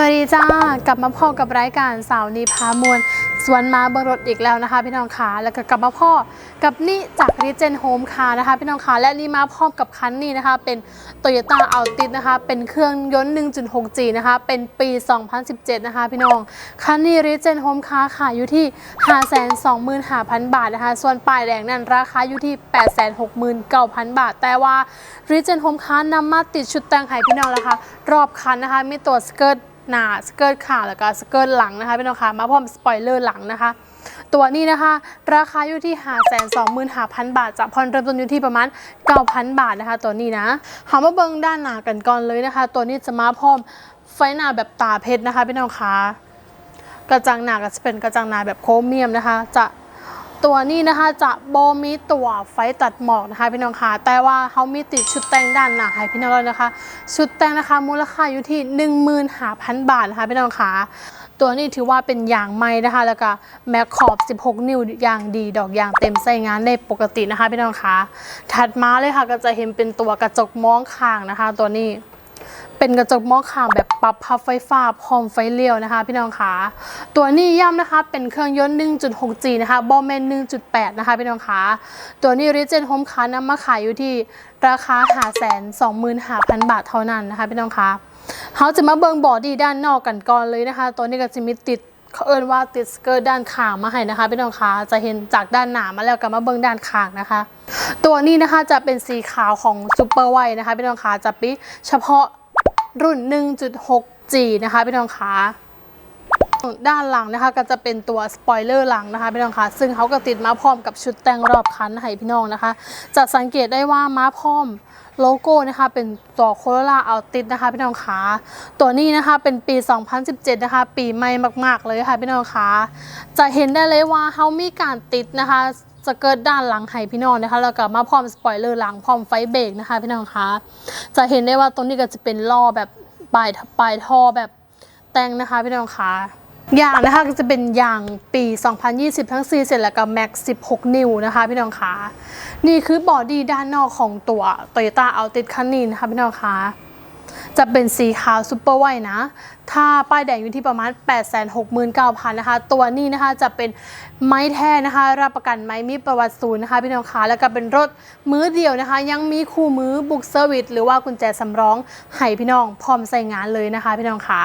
วัสดีจ้ากลับมาพ่อกับรายการสาวนีพามวลสวนมาเบิงรถอีกแล้วนะคะ พี่น้องขาแล้วก็กลับมาพ่อกับนี่จากรีเจนโฮมคานะคะ พี่น้องขาและนี่มาพร้อมกับคันนี้นะคะ เป็น Toyota a l t i s นะคะ เป็นเครื่องยนต์ 1.6G นะคะ เป็นปี 2017 นะคะ พี่น้องคันนี้รีเจนโฮมคาขายอยู่ที่ 525,000 บาทนะคะ ส่วนป้ายแดงนั้นราคาอยู่ที่ 869,000 บาท แต่ว่ารีเจนโฮมคานำมาติดชุดแต่งให้พี่น้องแล้วค่ะรอบคันนะคะมีตัวสเกิร์ต หน้าสเกิร์ตขาแล้วก็สเกิร์ตหลังนะคะพี่น้องคะมาพร้อมสปอยเลอร์หลังนะคะ ตัวนี้นะคะ ราคาอยู่ที่ 525,000 บาทจากพอนเริ่มต้นอยู่ที่ประมาณ 9,000 บาทนะคะ ตัวนี้นะหามาเบิ้งด้านหน้ากันก่อนเลยนะคะ ตัวนี้จะมาพร้อมไฟหน้าแบบตาเพชรนะคะพี่น้องคะกระจังหน้าก็จะเป็นกระจังหน้าแบบโครเมียมนะคะ จะ ตัวนี้นะคะจะโบมีตัวไฟตัดหมอกนะคะพี่น้องคะแต่ว่าเขามีติดชุดแต่งด้านหน้าให้พี่น้องแล้วนะคะ ชุดแต่งนะคะมูลค่าอยู่ที่ 15,000 บาทนะคะพี่น้องคะตัวนี้ถือว่าเป็นยางไม้นะคะ แล้วก็แม็กขอบ 16 นิ้วยางดี ดอกยางเต็มใส่งานได้ปกตินะคะพี่น้องคะถัดมาเลยค่ะก็จะเห็นเป็นตัวกระจกมองข้างนะคะ ตัวนี้ เป็นกระจกมองข้างแบบปรับพับไฟฟ้าพร้อมไฟเลี้ยวนะคะ พี่น้องคะตัวนี้ย่ำนะคะเป็นเครื่องยนต์ 1.6G นะคะบอมเมน1.8 นะคะพี่น้องคะตัวนี้ริเจนโฮมคานำมาขายอยู่ที่ราคา525,000บาทเท่านั้นนะคะพี่น้องคะเขาจะมาเบิงบอดี้ด้านนอกกันก่อนเลยนะคะ ตัวนี้ก็จะมีติดเขาเอินว่าติดสเกิร์ตด้านข้างมาให้นะคะพี่น้องคะจะเห็นจากด้านหน้ามาแล้วก็มาเบิงด้านข้างนะคะ ตัวนี้นะคะจะเป็นสีขาวของซูเปอร์ไวนะคะพี่น้องคะจะปิเฉพาะ รุ่น 1.6G นะคะพี่น้องคะด้านหลังนะคะก็จะเป็นตัวสปอยเลอร์หลังนะคะพี่น้องคะซึ่งเขาก็ติดมาพร้อมกับชุดแต่งรอบคันให้พี่น้องนะคะ จะสังเกตได้ว่ามาพร้อม โลโก้นะคะ เป็นตัวโคโรล่าอัลติสนะคะพี่น้องคะตัวนี้นะคะเป็นปี 2017 นะคะ ปีใหม่มาก ๆ เลยค่ะพี่น้องคะจะเห็นได้เลยว่าเขามีการติดนะคะสเกิร์ตด้านหลังให้พี่น้องนะคะแล้วก็มาพร้อมสปอยเลอร์หลังพร้อมไฟเบรกนะคะพี่น้องคะจะเห็นได้ว่าตรงนี้ก็จะเป็นล้อแบบปลายปลายท่อแบบแต่งนะคะพี่น้องคะ ยางนะคะก็จะเป็นยางปี 2020 ทั้ง 4 เสร็จแล้วก็แม็ก16 นิ้วนะคะพี่น้องคะนี่คือบอดี้ด้านนอกของตัว Toyota Altis คันนี้นะคะพี่น้องคะ จะเป็นสีขาวซูเปอร์ไวนะ ถ้าป้ายแดงอยู่ที่ประมาณ 869,000นะคะ ตัวนี้นะคะจะเป็นไม้แท้นะคะ รับประกันไม้มีประวัติศูนย์นะคะพี่น้องคะแล้วก็เป็นรถมือเดียวนะคะ ยังมีคู่มือบุกเซอร์วิสหรือว่ากุญแจสำรองให้พี่น้องพร้อมใส่งานเลยนะคะพี่น้องคะ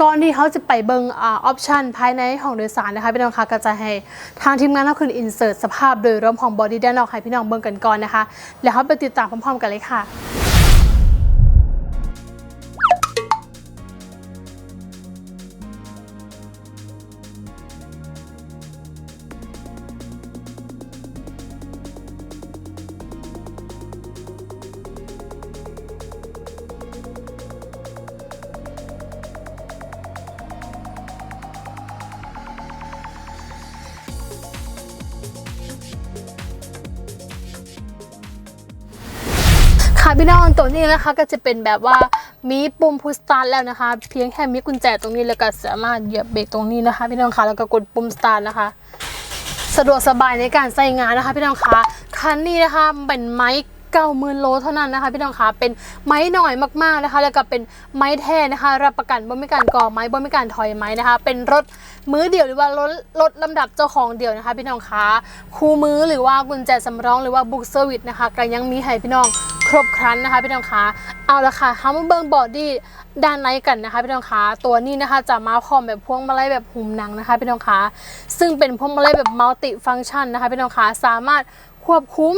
ก่อนที่เขาจะไปเบิงออปชันภายในห้องโดยสารนะคะพี่น้องคะก็จะให้ทางทีมงานเราคืนอินเสิร์ตสภาพโดยรวมของบอดี้ด้านนอกให้พี่น้องเบิงกันก่อนนะคะ แล้วเขาไปติดตามพร้อมๆกันเลยค่ะ ค่ะพี่น้องตัวนี้นะคะก็จะเป็นแบบว่ามีปุ่มพุชสตาร์ทแล้วนะคะ เพียงแค่มีกุญแจตรงนี้แล้วก็สามารถเหยียบเบรกตรงนี้นะคะ พี่น้องคะแล้วก็กดปุ่มสตาร์ทนะคะ สะดวกสบายในการใช้งานนะคะ พี่น้องคะคันนี้นะคะเป็นไม้เก้าหมื่นโลเท่านั้นนะคะพี่น้องคะเป็นไม้หน่อยมากๆนะคะ แล้วก็เป็นไม้แท้นะคะ รับประกันบ่มีการก่อไม้บ่มีการถอยไม้นะคะ เป็นรถมือเดียวหรือว่ารถรถลำดับเจ้าของเดียวนะคะ พี่น้องคะคู่มือหรือว่ากุญแจสำรองหรือว่าบุ๊กเซอร์วิสนะคะก็ยังมีให้พี่น้อง ครบครันนะคะพี่น้องคะเอาละค่ะฮัมเบิงบอดี้ด้านในกันนะคะพี่น้องคะตัวนี้นะคะจะมาพร้อมแบบพวงมาลัยแบบหุ่มหนังนะคะพี่น้องคะซึ่งเป็นพวงมาลัยแบบมัลติฟังก์ชันนะคะพี่น้องคะสามารถควบคุม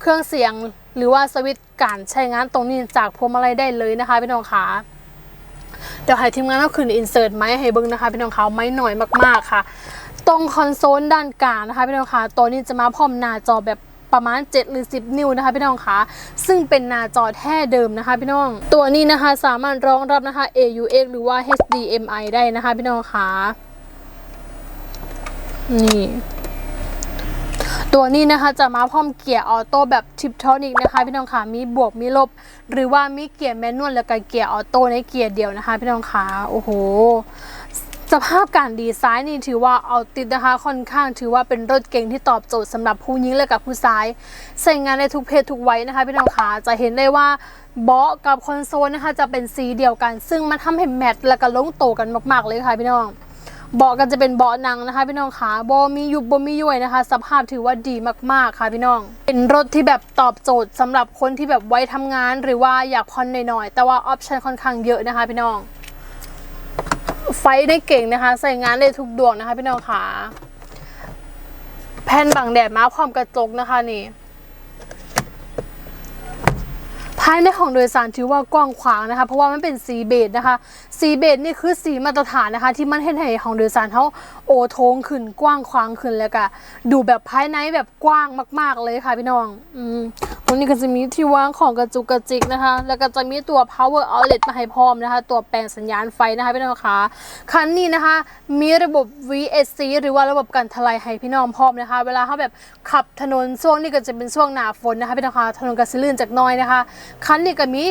เครื่องเสียงหรือว่าสวิตช์การใช้งานตรงนี้จากพวงมาลัยได้เลยนะคะพี่น้องคะเดี๋ยวให้ทีมงานเอาคืนอินเสิร์ตไม้ให้เบิ้งนะคะพี่น้องคะไม้หน่อยมากๆค่ะ ตรงคอนโซลด้านกลางนะคะพี่น้องคะตัวนี้จะมาพร้อมหน้าจอแบบ ประมาณ 7 หรือ 10 นิ้วนะคะพี่น้องคะซึ่งเป็นหน้าจอแท้เดิมนะคะพี่น้อง ตัวนี้นะคะสามารถรองรับนะคะ AUX หรือว่า HDMI ได้นะคะพี่น้องคะนี่ตัวนี้นะคะจะมาพร้อมเกียร์ออโต้แบบทิปทอนิกนะคะพี่น้องคะมีบวกมีลบ หรือว่ามีเกียร์แมนนวลแล้วก็เกียร์ออโต้ในเกียร์เดียวนะคะพี่น้องคะโอ้โห สภาพการดีไซน์นี่ถือว่าเอาติดนะคะค่อนข้างถือว่าเป็นรถเก๋งที่ตอบโจทย์สำหรับผู้หญิงและกับผู้ชายใช้งานในทุกเพศทุกวัยนะคะพี่น้องขาจะเห็นได้ว่าเบาะกับคอนโซลนะคะจะเป็นสีเดียวกัน ซึ่งมันทำให้แมทและก็ลงโตกันมาก ๆ เลยค่ะพี่น้องเบาะก็จะเป็นเบาะหนังนะคะ พี่น้องขาบมียุบบมีย่วยนะคะ สภาพถือว่าดีมากๆค่ะพี่น้อง เป็นรถที่แบบตอบโจทย์สำหรับคนที่แบบไว้ทำงาน หรือว่าอยากผ่อนหน่อยๆแต่ว่าออปชันค่อนข้างเยอะนะคะพี่น้อง ไฟได้เก่งนะคะ ใส่งานได้ทุกดวงนะคะ พี่น้องขาแผ่นบังแดดมาพร้อมกระจกนะคะนี่ ภายในของโดยสารถือว่ากว้างขวางนะคะ เพราะว่ามันเป็นสีเบจนะคะ สีเบจนี่คือสีมาตรฐานนะคะ ที่มันเห็นให้ของโดยสารเขาโอโทงขึ้นกว้างขวางขึ้นแล้วก็ดูแบบภายในแบบกว้างมาก ๆเลยค่ะพี่น้องอืมวันนี้ก็จะมีที่วางของกระจุกกระจิกนะคะ แล้วก็จะมีตัว power outlet มาให้พร้อมนะคะ ตัวแปลงสัญญาณไฟนะคะพี่น้องคะคันนี้นะคะ มีระบบ VSC หรือว่าระบบกันทลายให้พี่น้องพร้อมนะคะ เวลาเขาแบบขับถนนช่วงนี้ก็จะเป็นช่วงหนาฝนนะคะพี่น้องคะถนนก็สิลื่นจากน้อยนะคะคันนี้ก็มี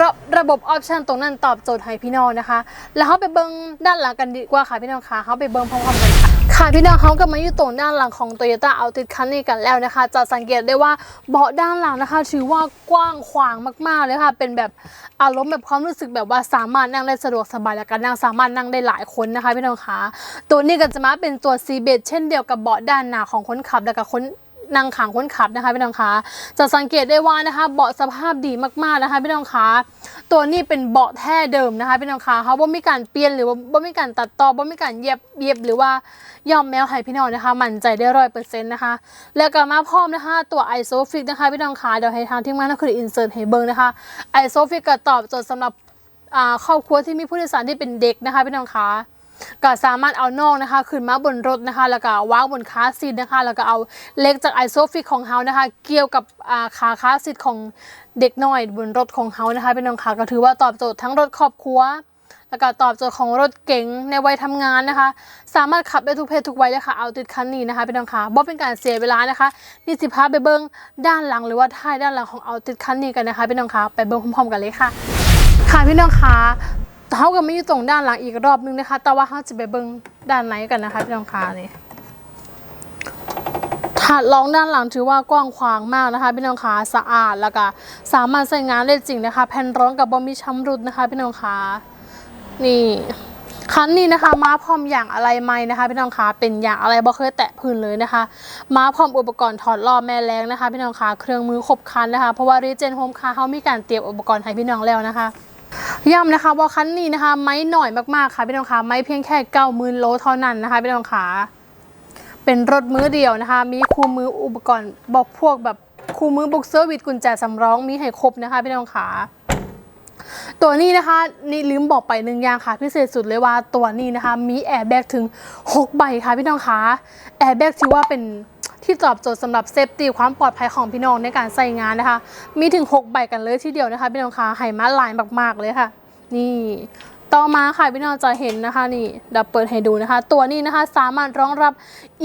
ระระบบออปชันตรงนั้นตอบโจทย์ให้พี่น้องนะคะ แล้วเขาไปเบิ้งด้านหลังกันดีกว่าค่ะพี่น้องคะเขาไปเบิ้งพร้อมๆกันค่ะค่ะพี่น้องเขาก็มาอยู่ตรงด้านหลังของ Toyota Altis คันนี้กันแล้วนะคะ จะสังเกตได้ว่าเบาะด้านหลังนะคะ ถือว่ากว้างขวางมากๆเลยค่ะ เป็นแบบอารมณ์แบบความรู้สึกแบบว่าสามารถนั่งได้สะดวกสบายและก็นั่งสามารถนั่งได้หลายคนนะคะพี่น้องคะตัวนี้ก็จะมาเป็นตัวซีเบดเช่นเดียวกับเบาะด้านหน้าของคนขับและก็คน นั่งขางคนขับนะคะพี่น้องคะจะสังเกตได้ว่านะคะ เบาะสภาพดีมากๆนะคะพี่น้องคะตัวนี้เป็นเบาะแท้เดิมนะคะพี่น้องคะเขาบ่มีการเปลี่ยนหรือว่าบ่มีการตัดต่อบ่มีการเย็บเย็บหรือว่าย่อมแมวให้พี่น้องนะคะ มั่นใจได้ร้อยเปอร์เซ็นต์นะคะ แล้วก็มาพร้อมนะคะ ตัวไอโซฟิกนะคะพี่น้องคะเดี๋ยวให้ทางทีมงานนักคืออินเสิร์ตให้เบิ่งนะคะไอโซฟิกก็ตอบโจทย์สำหรับอ่าครอบครัวที่มีผู้โดยสารที่เป็นเด็กนะคะพี่น้องคะ ก็สามารถเอานองนะคะ ขึ้นมาบนรถนะคะ แล้วก็วางบนคาซีทนะคะ แล้วก็เอาเล็กจากไอโซฟิกของเฮานะคะ เกี่ยวกับขาคาซีทของเด็กน้อยบนรถของเฮานะคะเป็นน้องขาก็ถือว่าตอบโจทย์ทั้งรถครอบครัวแล้วก็ตอบโจทย์ของรถเก๋งในวัยทำงานนะคะ สามารถขับได้ทุกเพศทุกวัยเลยค่ะเอาติดคันนี้นะคะเป็นน้องขาบ่เป็นการเสียเวลานะคะนี่สิพาไปเบิ้งด้านหลังหรือว่าท้ายด้านหลังของเอาติดคันนี้กันนะคะเป็นน้องขาไปเบิ้งพร้อมๆกันเลยค่ะ ค่ะพี่น้องคะ เขาก็ไม่อยู่ตรงด้านหลังอีกรอบนึงนะคะ แต่ว่าเขาจะไปเบิ้งด้านไหนกันนะคะพี่น้องคะนี่ถาดรองด้านหลังถือว่ากว้างขวางมากนะคะพี่น้องคะสะอาดแล้วก็สามารถใช้งานได้จริงนะคะ แผ่นรองกับบอมมีช้ำรุดนะคะพี่น้องคะนี่คันนี้นะคะมาพร้อมอย่างอะไรไหมนะคะพี่น้องคะเป็นอย่างอะไรบ่เคยแตะพื้นเลยนะคะมาพร้อมอุปกรณ์ถอดรอแม่แรงนะคะพี่น้องคะเครื่องมือครบคันนะคะเพราะว่ารีเจนโฮมคาเขามีการเตรียมอุปกรณ์ให้พี่น้องแล้วนะคะ ย้ำนะคะว่าคันนี้นะคะไม้หน่อยมากๆค่ะพี่น้องคะไม้เพียงแค่เก้าหมื่นโลเท่านั้นนะคะพี่น้องคะเป็นรถมือเดียวนะคะ มีคู่มืออุปกรณ์บอกพวกแบบคู่มือบุกเซอร์วิสกุญแจสำรองมีให้ครบนะคะพี่น้องคะตัวนี้นะคะนี่ลืมบอกไปหนึ่งอย่างค่ะพิเศษสุดเลยว่าตัวนี้นะคะมีแอร์แบ็กถึง 6 ใบค่ะพี่น้องคะแอร์แบ็กถือว่าเป็น ที่ตอบโจทย์สำหรับเซฟตี้ความปลอดภัยของพี่น้องในการใส่งานนะคะ มีถึง 6 ใบกันเลยทีเดียวนะคะพี่น้องคะไฮมาลายมากๆเลยค่ะ นี่ต่อมาค่ะพี่น้องจะเห็นนะคะนี่ดี๋ยวเปิดให้ดูนะคะ ตัวนี้นะคะสามารถรองรับ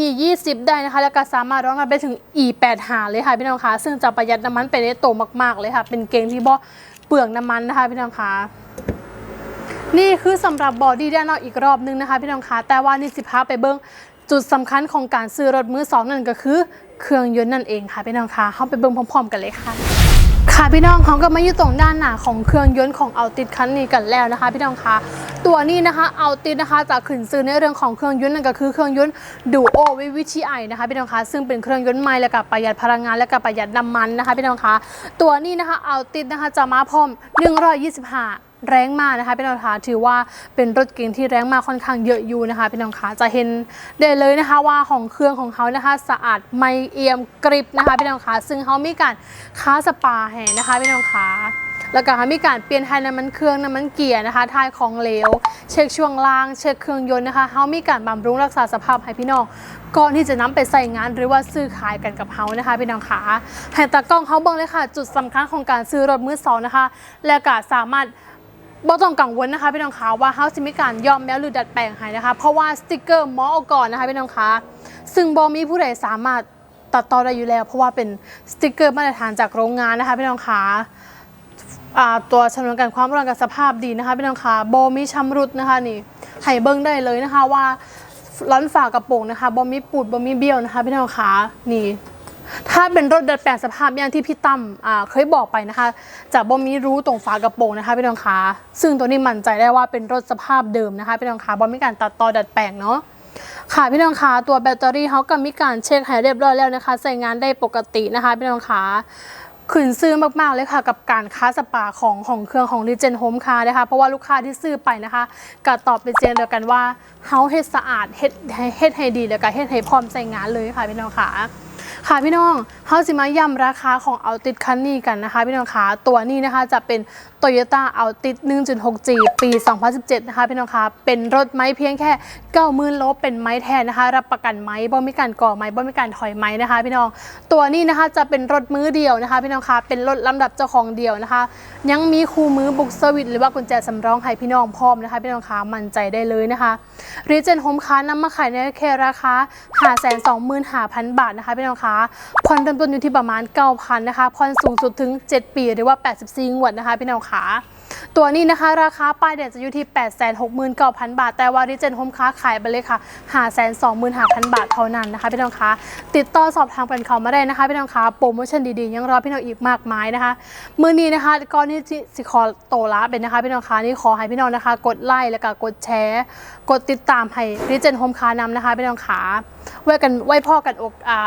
e 2 0ได้นะคะ แล้วก็สามารถรองรับได้ถึง e 8 5เลยค่ะพี่น้องคะซึ่งจะประหยัดน้ำมันไปได้โตมากๆเลยค่ะ เป็นเกงที่บ่เปลืองน้ำมันนะคะพี่น้องคะนี่คือสำหรับบอดี้ด้านนอกอีกรอบนึงนะคะพี่น้องคะแต่ว่านี่สิพาไปเบิ้ง จุดสำคัญของการซื้อรถมือสองนั่นก็คือ เครื่องยนต์นั่นเองค่ะพี่น้องคะเข้าไปเบิ้งพร้อม ๆ กันเลยค่ะ ค่ะพี่น้องเขาก็มาอยู่ตรงด้านหน้าของเครื่องยนต์ของเอาติดคันนี้กันแล้วนะคะ พี่น้องคะตัวนี้นะคะเอาติดนะคะจะขึ้นซื้อในเรื่องของเครื่องยนต์นั่นก็คือเครื่องยนต์ดูโอวิวิชีไอนะคะพี่น้องคะซึ่งเป็นเครื่องยนต์ใหม่และก็ประหยัดพลังงานและก็ประหยัดน้ำมันนะคะพี่น้องคะตัวนี้นะคะเอาติดนะคะจะมาพร้อม125 แรงมากนะคะพี่น้องคะถือว่าเป็นรถเก๋งที่แรงมากค่อนข้างเยอะอยู่นะคะพี่น้องคะจะเห็นได้เลยนะคะว่าของเครื่องของเขานะคะสะอาดไม่เอี่ยมกริบนะคะพี่น้องคะซึ่งเขามีการค้าสปาให้นะคะพี่น้องคะแล้วก็มีการเปลี่ยนไทยน้ำมันเครื่องน้ำมันเกียร์นะคะทายของเหลว เช็คช่วงล่าง เช็คเครื่องยนต์นะคะเขามีการบำรุงรักษาสภาพให้พี่น้องก่อนที่จะนำไปใส่งานหรือว่าซื้อขายกันกับเขานะคะพี่น้องคะให้ตากล้องเขาเบิ่งเลยค่ะ จุดสำคัญของการซื้อรถมือสองนะคะ และก็สามารถ บ่ต้องกังวลนะคะพี่น้องคะว่าเฮาสิมีการยอมแม้หรือดัดแปลงให้นะคะ เพราะว่าสติกเกอร์มออก่อนนะคะพี่น้องคะซึ่งบ่มีผู้ใดสามารถตัดต่อได้อยู่แล้ว เพราะว่าเป็นสติกเกอร์มาตรฐานจากโรงงานนะคะพี่น้องคะอ่าตัวชำนวนการความร้อนกับสภาพดีนะคะพี่น้องคะโบมีชำรุดนะคะนี่ให้เบิ้งได้เลยนะคะว่าร้อนฝากระโปรงนะคะบอมีปูดบอมีเบี้ยวนะคะพี่น้องคะนี่ ถ้าเป็นรถดัดแปลงสภาพอย่างที่พี่ตั้มเคยบอกไปนะคะจะบ่มีรู้ตรงฝากระโปรงนะคะพี่น้องคะซึ่งตัวนี้มั่นใจได้ว่าเป็นรถสภาพเดิมนะคะพี่น้องคะบ่มีการตัดต่อดัดแปลงเนาะค่ะพี่น้องคะตัวแบตเตอรี่เขาก็มีการเช็คให้เรียบร้อยแล้วนะคะ ใช้งานได้ปกตินะคะพี่น้องคะขึ้นซื้อมากๆเลยค่ะกับการค้าสปาของของเครื่องของ r e g e n Home Car นะคะเพราะว่าลูกค้าที่ซื้อไปนะคะก็ตอบเป็นเสียงเดียวกันว่าเฮาเฮ็ดสะอาดเฮ็ดให้เฮ็ดให้ดีแล้วก็เฮ็ดให้พร้อมใช้งานเลยค่ะพี่น้องคะ ค่ะพี่น้องเฮาสิมาย้ำราคาของเอาติดคันนี้กันนะคะ พี่น้องคะตัวนี้นะคะจะเป็น Toyota a l t i s 1.6G ปี 2017 นะคะพี่น้องคะเป็นรถไม้เพียงแค่90,000โลเป็นไม้แทนนะคะ รับประกันไม้บ่มีการก่อไม้บ่มีการถอยไม้นะคะ พี่น้องตัวนี้นะคะจะเป็นรถมือเดียวนะคะ พี่น้องคะเป็นรถลำดับเจ้าของเดียวนะคะ ยังมีคู่มือบุกเซอร์วิสหรือว่ากุญแจสำรองให้พี่น้องพร้อมนะคะพี่น้องคะมั่นใจได้เลยนะคะรีเจนโฮมค้านำมาขายในแค่ราคา525,000 บาทนะคะพี่น้องคะผ่อนเริ่มต้นอยู่ที่ประมาณ 9,000นะคะผ่อนสูงสุดถึง 7 ปีหรือว่า 84 งวดนะคะพี่น้องคะตัวนี้นะคะ ราคาป้ายเด่นจะอยู่ที่ 869,000 บาท แต่ว่ารีเจนโฮมค้าขายไปเลยค่ะ 525,000 บาทเท่านั้นนะคะพี่น้องคะติดต่อสอบถามกันเขามาได้นะคะพี่น้องคะโปรโมชั่นดีๆ ยังรอพี่น้องอีกมากมายนะคะ มือนี้นะคะก่อนที่สิขอโตลาเป็นนะคะพี่น้องคะนี่ขอให้พี่น้องนะคะ กดไลค์แล้วก็กดแชร์ กดติดตามให้ริเจนโฮมค้านำนะคะพี่น้องขา ไว้กันไว้พ่อกันโอกา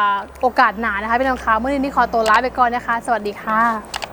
โอกาสหนานะคะพี่น้องคะเมื่อนี้นี่ขอตัวลาไปก่อนนะคะ สวัสดีค่ะ